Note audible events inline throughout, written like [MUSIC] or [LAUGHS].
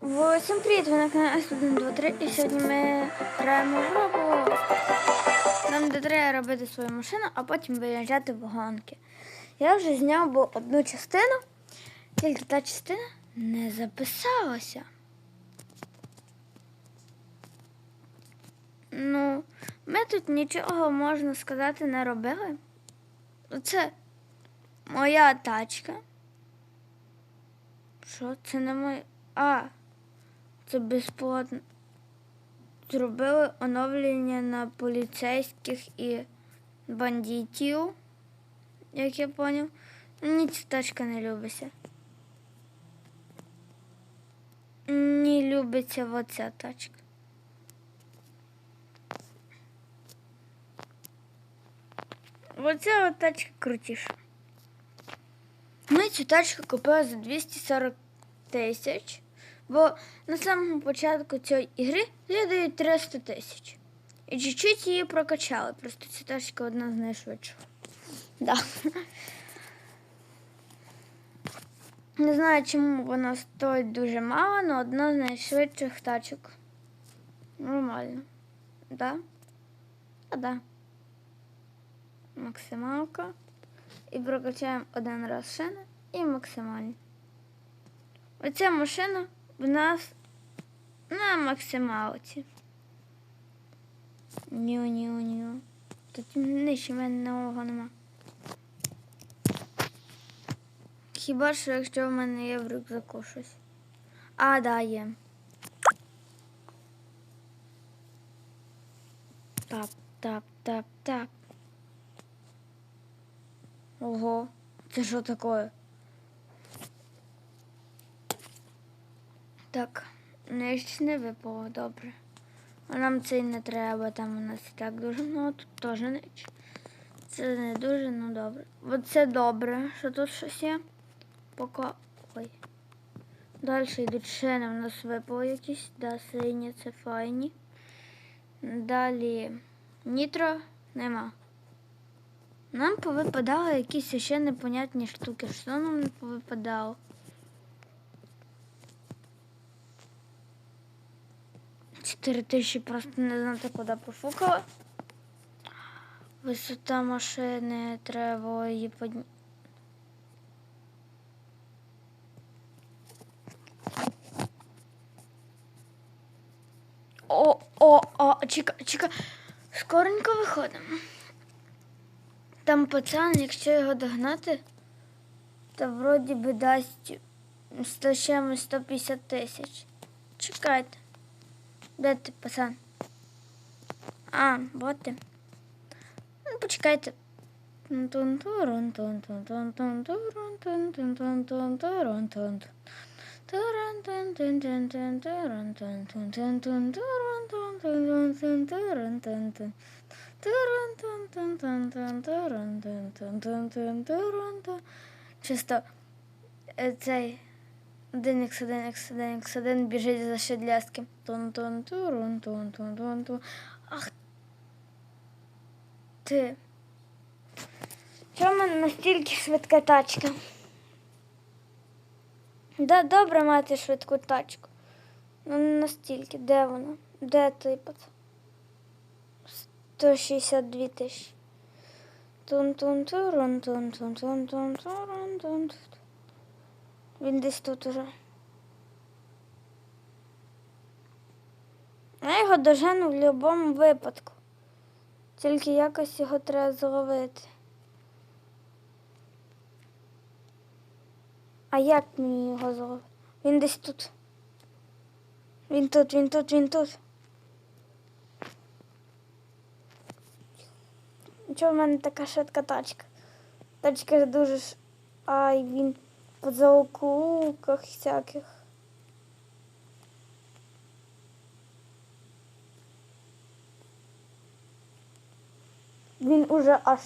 Всім привіт, ви на каналі S1, 2, 3 і сьогодні ми граємо в робу. Нам де треба робити свою машину, а потім виїжджати в гонки. Я вже зняв одну частину, тільки та частина не записалася. Ну, ми тут нічого можна сказати не робили. Це моя тачка. Що це не моя. А, це безплатно. Зробили оновлення на поліцейських і бандитів, як я поняв. Мені ця тачка не любиться. Не любиться оця тачка. Оця тачка крутіша. Ми цю тачку купили за 240 тисяч, бо на самому початку цієї ігри дають 300 тисяч. І чуть-чуть її прокачали, просто ця тачка одна з найшвидших. Да. Не знаю, чому вона стоїть дуже мало, але одна з найшвидших тачок. Нормально. Да? А да. Максималка. І прокачаємо один раз шини і максимальні. Оця машина в нас на максималці. Ню-ню-ню. Тут нижче мене нового нема. Хіба що якщо в мене є в рюкзаку щось. А, да, є. Тап, тап, тап, тап. Ого, це що таке? Так, нижче не випало, добре. А нам це й не треба, там у нас і так дуже много, тут теж нижче. Це не дуже, ну добре. Оце добре, що тут щось є. Поки. Ой. Далі йдуть шини, у нас випало якісь, да, сині, це файні. Далі нітро нема. Нам повипадали якісь ще непонятні штуки. Що нам не повипадало? Чотири тисячі просто не знати, куди профукала. Висота машини треба її підняти. О, о, о, чека, чека. Скоренько виходимо. Там пацан, якщо його догнати, то вроді би дасть 100 чимось 150 тисяч. Чекайте. Де ти, пацан? А, вот ти. Ну, почекайте. Чисто цей один ікс один ікс один біжить за шедляским. Тун тун турун тун тун тун тун. Ах ти. Чому настільки швидка тачка? Да, добре мати швидку тачку. Ну не настільки. Де вона? Де той пацан? 162 тисячі. тун тун турун тун тун тун тун турун тун Він десь тут уже. Я його дожену в будь-якому випадку. Тільки якось його треба зловити. А як мені його зловити? Він десь тут. Він тут, він тут, він тут. Чого в мене така швидка тачка? Тачка дуже ж. Ай, він по заокулках всяких. Він уже аж.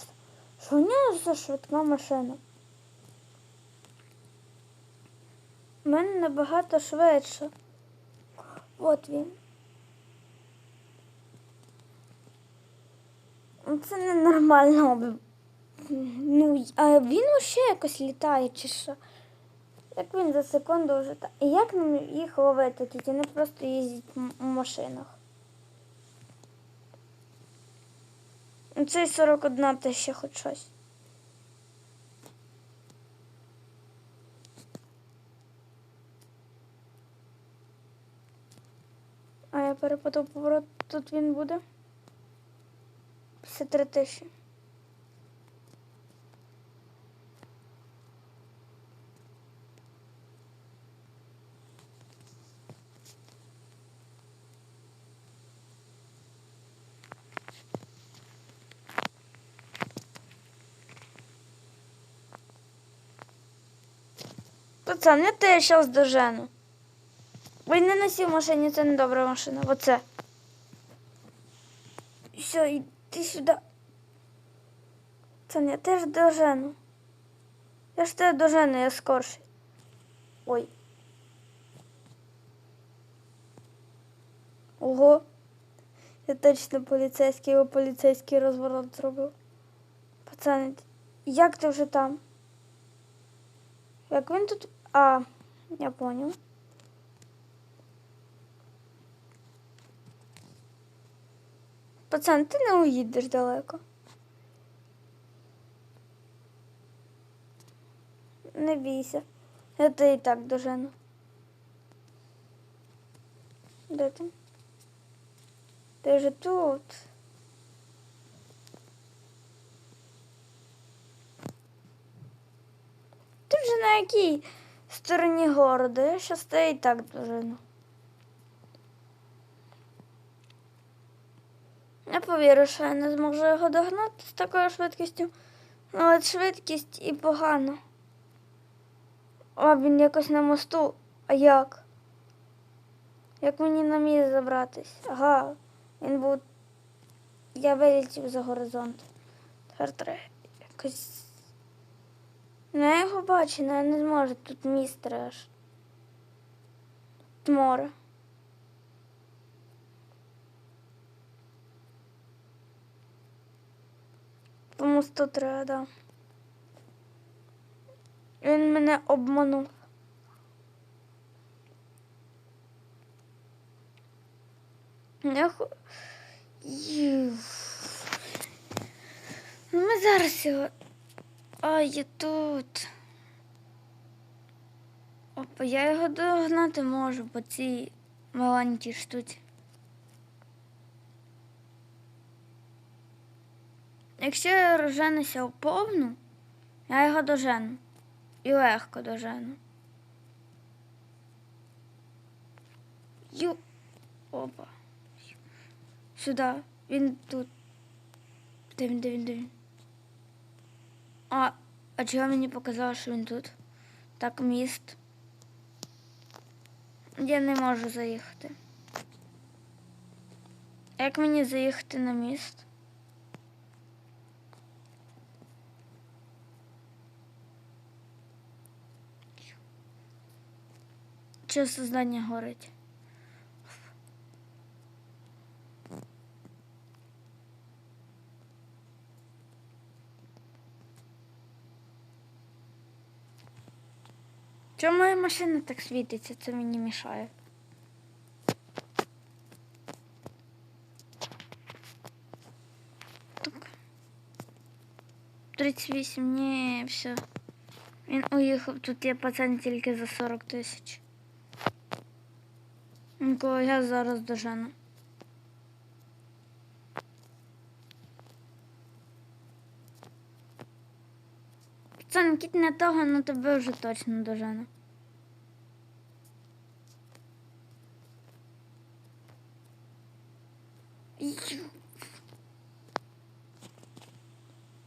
За швидка машина? У мене набагато швидше. От він. Це ненормально. Ну, а він ще якось літає, чи що? Як він за секунду вже та. І як нам їх ловити? Тут вони просто їздять в машинах. Цей 41 те ще хоч щось. А я перепутав поворот, тут він буде. Все три тисячі. Пацан, я тебе зараз дожену. Ви не носив в машині, це не добра машина. Оце. Все, йди сюди. Пацан, я теж дожену. Я ж тебе дожену, я скорший. Ой. Ого. Я точно поліцейський, його поліцейський розворот зробив. Пацани, як ти вже там? Як він тут. А, я поняв. Пацан, ти не уїдеш далеко. Не бійся. Я тебе і так дожену. Де ти? Ти вже тут. Ти вже на якій стороні города? Я щас тебе і так дожену. Не повірю, що я не зможу його догнати з такою швидкістю. Але швидкість і погано. А він якось на мосту. А як? Як мені на міст забратись? Ага, він був. Я вилетів за горизонт. Тепер треба якось. Ну, я його бачу, але я не зможу. Тут міст треба ж. Тут море. По мосту треба, да. Він мене обманув. Я хо... Ну, ми зараз його. А, я тут. Опа, я його догнати можу по цій маленькій штуці. Якщо я розженуся повну, я його дожену. І легко дожену. Ю. Опа. Сюди. Він тут. Де він, де? А, а чого мені показало, що він тут? Так, міст. Я не можу заїхати. Як мені заїхати на міст? Чи создання горить? Чому моя машина так світиться? Це мені мішає. Так. 38, ні, все. Він уїхав, тут є пацан тільки за 40 тисяч. Нікого я зараз дожену. Пацан, кіт не того, ну тебе вже точно дожене.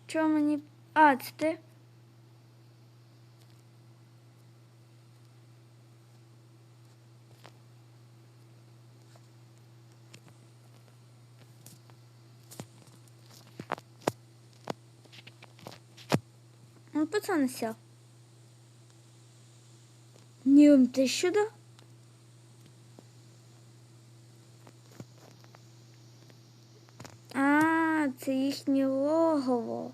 Чого мені. А, це ти? Пацан сел. Не, ты сюда? А, це їхнє логово.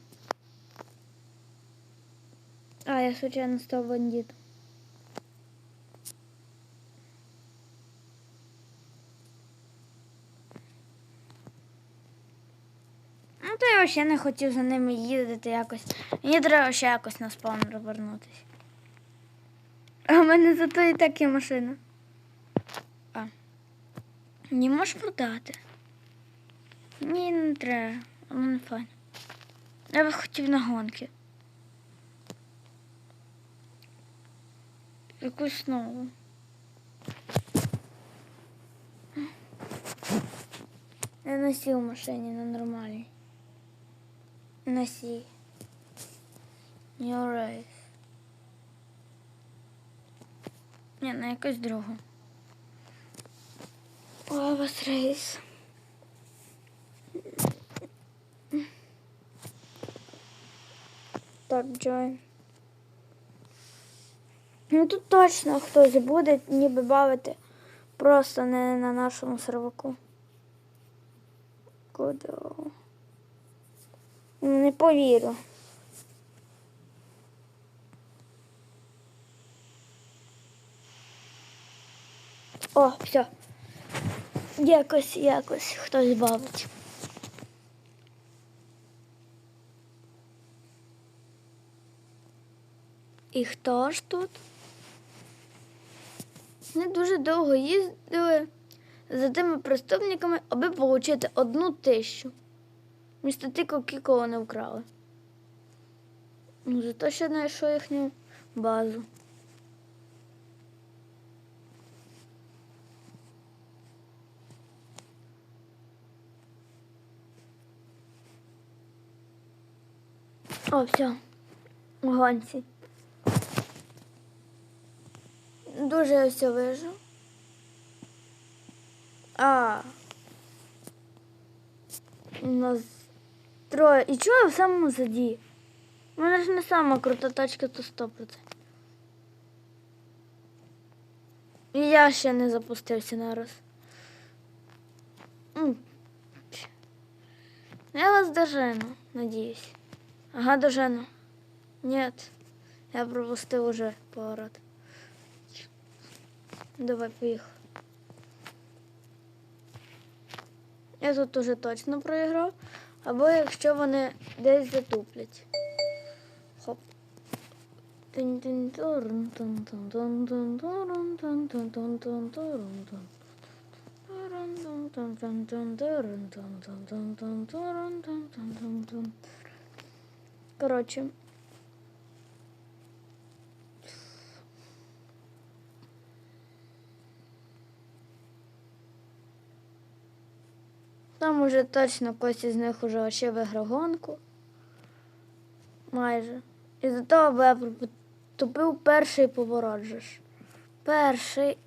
А, я случайно став бандитом. то я ще не хотів за ними їздити якось. Мені треба ще якось на спаун повернутися. А в мене зато і так є машина. А. Не можеш продати. Ні, не треба. Воно не файно. Я би хотів на гонки. Якусь нову. Я сій в машині на нормальній. На сій. New Ні, на якусь другу. Вас рейс. Так, Джой. Ну тут точно хтось буде ніби бавити просто не на нашому серваку. Куди? Не повірю. О, все. Якось, якось хтось бавить. І хто ж тут? Ми дуже довго їздили за тими преступниками, аби отримати одну тисячу. Місто тільки кілько вони вкрали. Ну, зато ще знайшов їхню базу. О, все. Гонці. Дуже я все вижу. А. У нас троє. І чого я в самому заді? У мене ж не сама крута тачка, то 100%. І я ще не запустився нараз. Я вас дожену, надіюсь. Ага, дожену. Нет, я пропустив уже поворот. Давай, поїхав. Я тут уже точно проіграв. Або якщо вони десь затуплять. Хоп. Коротше. Там уже точно когось із них уже ще виграв гонку. Майже. І за того би я тупив перший поворот же ж. Перший.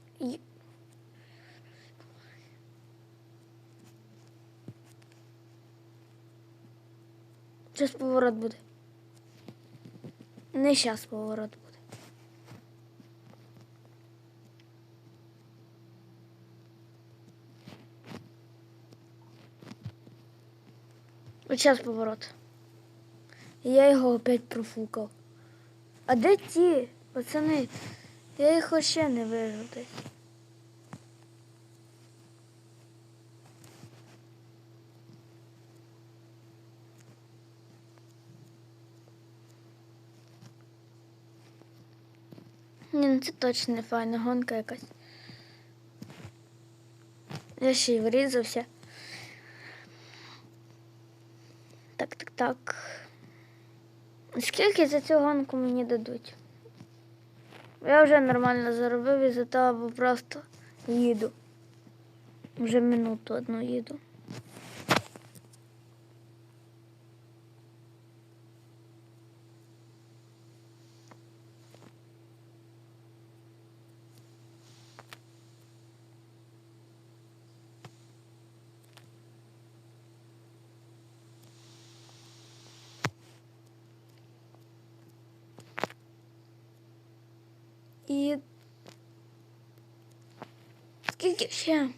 Щас поворот буде. Не щас поворот буде. От поворот. І я його опять профукав. А де ті, пацани? Я їх ще не вижу десь. Ні, ну це точно не файна гонка якась. Я ще й врізався. Так. Скільки за цю гонку мені дадуть? Я вже нормально заробив і за того просто їду. Вже минуту одну їду. І скільки ще?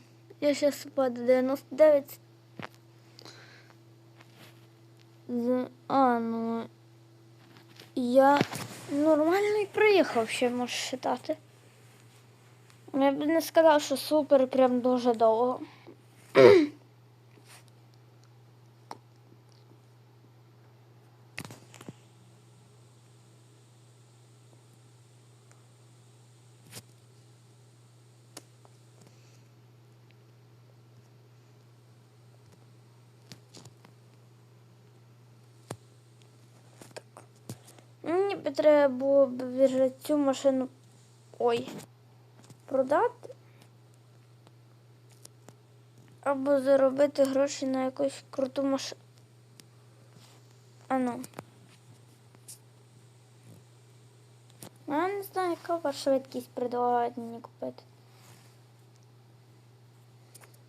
Я ще спаду 99. З... А, ну я нормально і проїхав ще можеш вважати. Я б не сказав, що супер прям дуже довго. [CLEARS THROAT] треба було б цю машину. Ой. Продати. Або заробити гроші на якусь круту машину. А ну. Я не знаю, яка ваша швидкість предлагають мені купити.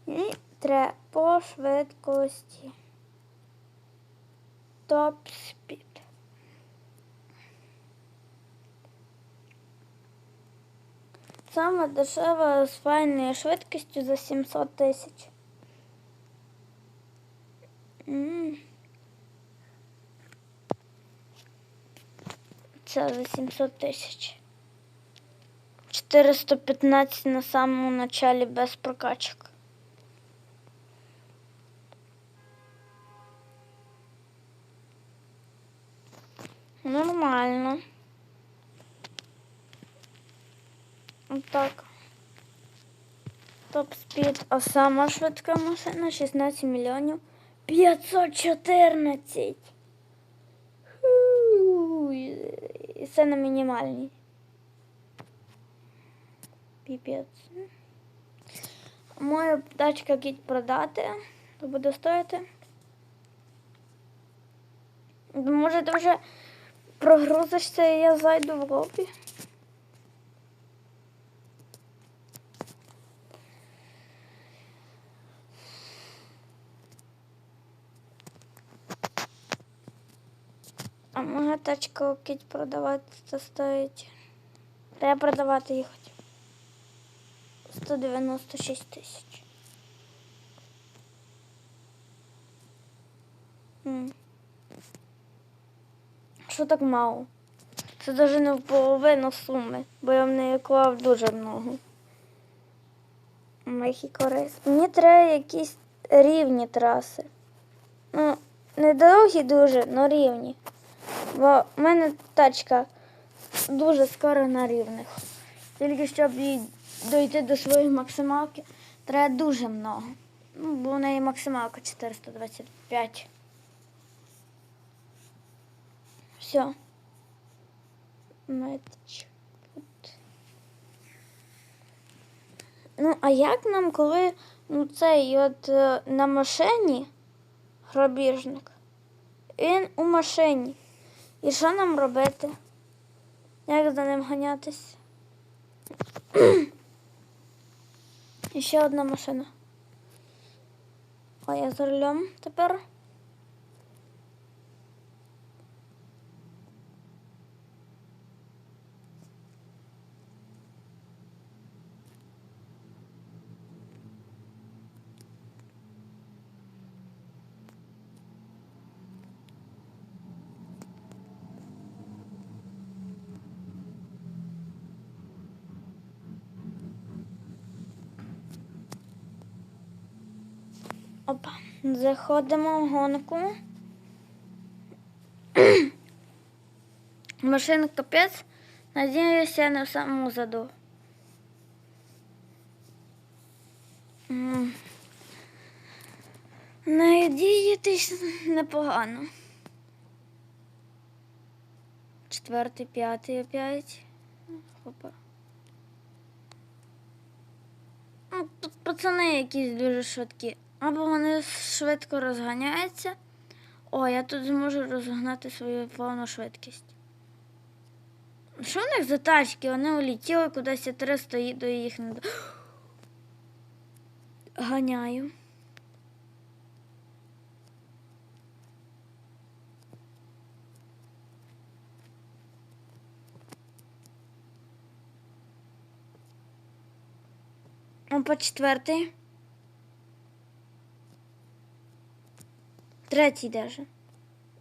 І треба по швидкості. Топ спід. Саме дешева з файною швидкістю за 700 тисяч. Це за 700 тисяч. 415 на самому началі без прокачок. Нормально. Так. Топ спід, а сама швидка машина 16 мільйонів 514. Ху, І це на мінімальній. Піпець. Моя тачка кіть продати, то буде стоїти. Може, ти вже прогрузишся і я зайду в лобі? А моя тачка кіть продавати це стоїть. Треба продавати їх. 196 тисяч. Що так мало? Це навіть не в половину суми, бо я в неї клав дуже много. Мехікорис. Мені треба якісь рівні траси. Ну, не довгі дуже, але рівні. Бо в мене тачка дуже скоро на рівних. Тільки щоб їй дойти до своєї максималки, треба дуже много. Ну, бо в неї максималка 425. Все. Метч. Ну, а як нам, коли ну, цей от е, на машині грабіжник? Він у машині. І що нам робити? Як за ним ганятись? [CLEARS THROAT] І ще одна машина. А я за рулем тепер. Опа, заходимо в гонку. [CLEARS THROAT] Машина капець. Надіюся, я не в самому заду. Надіятись непогано. Четвертий, п'ятий опять. Опа. Ну, Тут пацани якісь дуже швидкі. Або вони швидко розганяються. О, я тут зможу розгнати свою повну швидкість. Що в них за тачки? Вони улетіли кудись, я 300 їду і їх не ганяю. Он четвертий. Третій даже.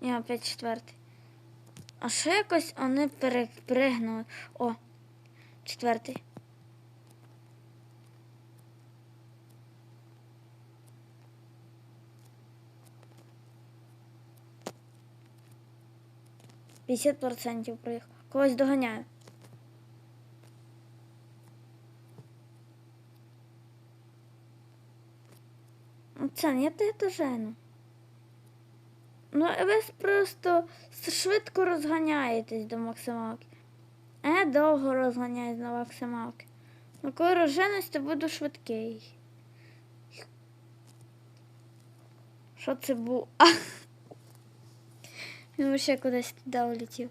І опять четвертий. А ще якось вони перепригнули. О, четвертий. П'ятдесят процентів проїхав. Когось доганяю. Ну, Це я тебе дожену. Ну, ви просто швидко розганяєтесь до максималки. Я довго розганяюсь до максималки. Ну, коли розженусь, то буду швидкий. Що це було? [LAUGHS] Він ще кудись туди улетів.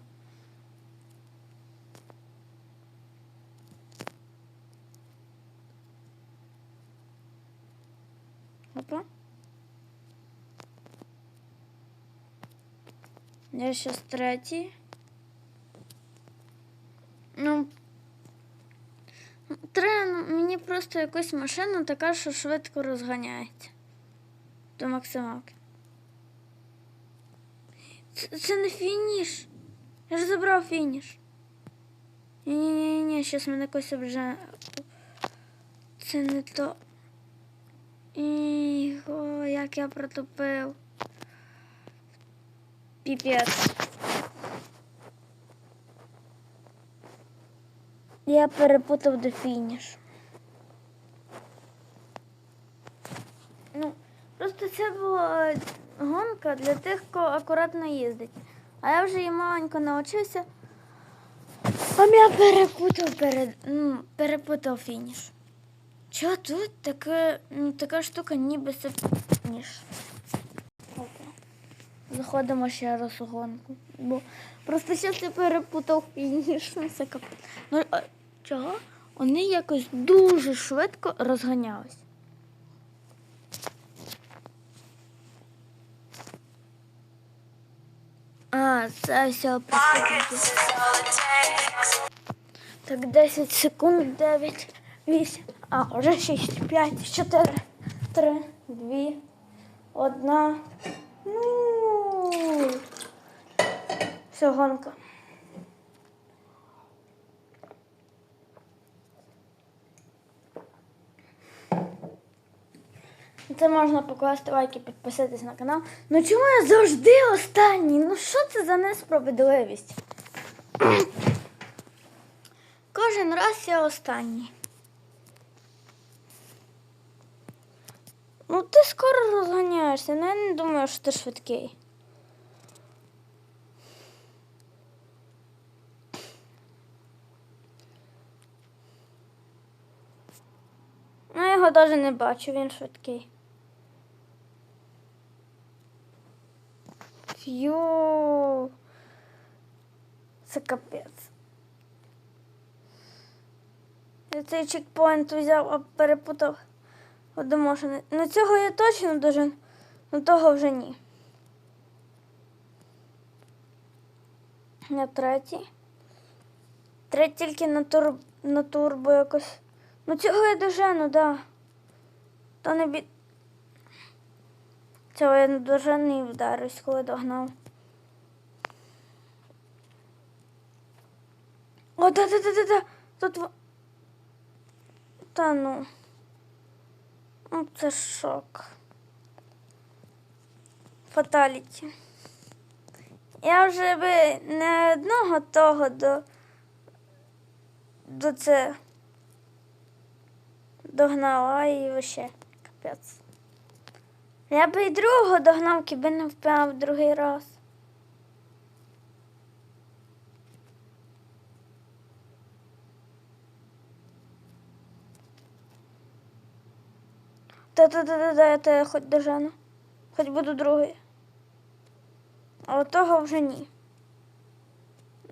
Опа. Я щас третій. Ну, треба мені просто якусь машину така, що швидко розганяється. До максималки. Це, це не фініш. Я ж забрав фініш. Ні-ні-ні, щас мене якось вже. Це не то. Іго, як я протупив. Піпець. Я перепутав до фінішу. Ну, просто це була е, гонка для тих, хто акуратно їздить. А я вже її маленько навчився. А я перепутав перед, ну, перепутав фініш. Чого тут таке, ну, така штука ніби це фініш? Заходимо ще раз у гонку. Бо просто зараз я перепутав фініш. Ну, а чого? Вони якось дуже швидко розганялись. А, це все. Так, 10 секунд, 9, 8, а, вже 6, 5, 4, 3, 2, 1, 0. Все, гонка. Це можна покласти лайки, підписатись на канал. Ну чому я завжди останній? Ну що це за несправедливість? Кожен раз я останній. Ну, ти скоро розганяєшся, ну я не думаю, що ти швидкий. Я його навіть не бачу, він швидкий. Фью. Це капець. Я цей чекпоінт взяв, а перепутав машину. Ну цього я точно должен, ну того вже ні. Я третій. Третій тільки на, тур... на турбо якось. Ну цього я дожену, да. То не бі... Цього я не дожену вдарився, коли догнав. О, да, да, да, да, да. Тут. Та ну. Ну, це шок. Фаталіті. Я вже би не одного того до. До це догнала, і вообще Я би і другого догнав, кіби не впав другий раз. Та-та-та-та, я тебе хоч дожену. Хоч буду другий. А того вже ні.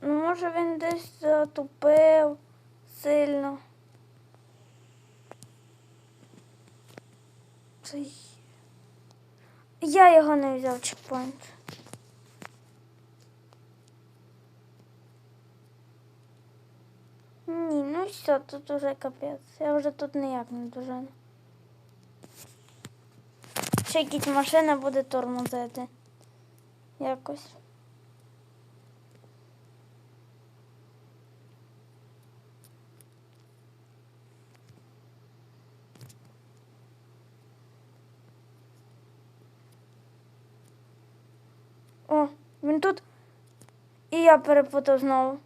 Ну, може він десь затупив сильно. Цей. Я його не взяв чекпоінт. Ні, ну все, тут уже капець. Я вже тут ніяк не дуже. Ще якісь машина буде тормозити. Якось. О, він тут. І я перепутав знову.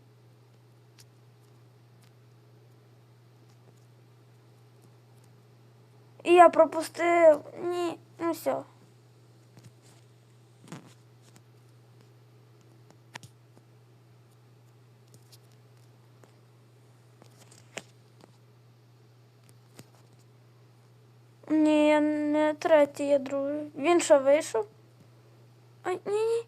І я пропустив. Ні, ну все. Ні, не третій, я другий. Він що вийшов? А ні, ні.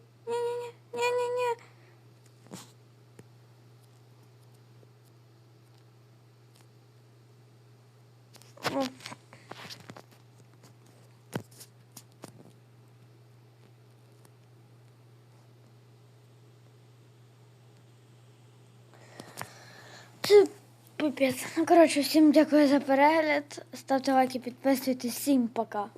Це пипець. Ну, коротше, всім дякую за перегляд. Ставте лайки, підписуйтесь. Всім пока.